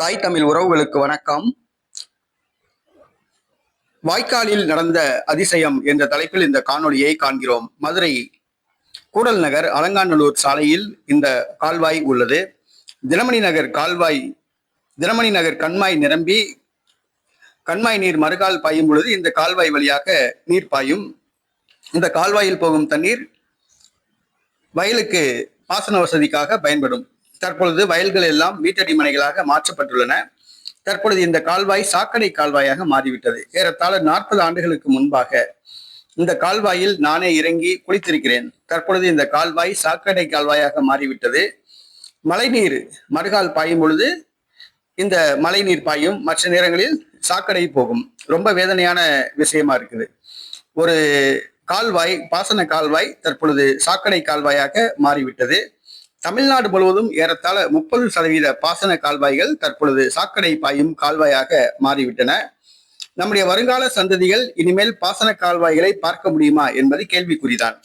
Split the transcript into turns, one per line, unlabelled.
தாய் தமிழ் உறவுகளுக்கு வணக்கம். வாய்க்காலில் நடந்த அதிசயம் என்ற தலைப்பில் இந்த காணொலியை காண்கிறோம். மதுரை கூடல் நகர் அலங்காநல்லூர் சாலையில் இந்த கால்வாய் உள்ளது. தினமணி நகர் கால்வாய் தினமணி நகர் கண்மாய் நிரம்பி கண்மாய் நீர் மறுகால் பாயும் பொழுது இந்த கால்வாய் வழியாக நீர் பாயும். இந்த கால்வாயில் போகும் தண்ணீர் வயலுக்கு பாசன வசதிக்காக பயன்படும். தற்பொழுது வயல்கள் எல்லாம் வீட்டடி மனைகளாக மாற்றப்பட்டுள்ளன. தற்பொழுது இந்த கால்வாய் சாக்கடை கால்வாயாக மாறிவிட்டது. ஏறத்தாழ நாற்பது ஆண்டுகளுக்கு முன்பாக இந்த கால்வாயில் நானே இறங்கி குளித்திருக்கிறேன். தற்பொழுது இந்த கால்வாய் சாக்கடை கால்வாயாக மாறிவிட்டது. மழைநீர் மறுகால் பாயும் பொழுது இந்த மழைநீர் பாயும் மற்ற நேரங்களில் சாக்கடை போகும். ரொம்ப வேதனையான விஷயமா இருக்குது. ஒரு கால்வாய் பாசன கால்வாய் தற்பொழுது சாக்கடை கால்வாயாக மாறிவிட்டது. தமிழ்நாடு முழுவதும் ஏறத்தாழ முப்பது சதவீத பாசன கால்வாய்கள் தற்பொழுது சாக்கடை பாயும் கால்வாயாக மாறிவிட்டன. நம்முடைய வருங்கால சந்ததிகள் இனிமேல் பாசன கால்வாய்களை பார்க்க முடியுமா என்பது கேள்விக்குறிதான்.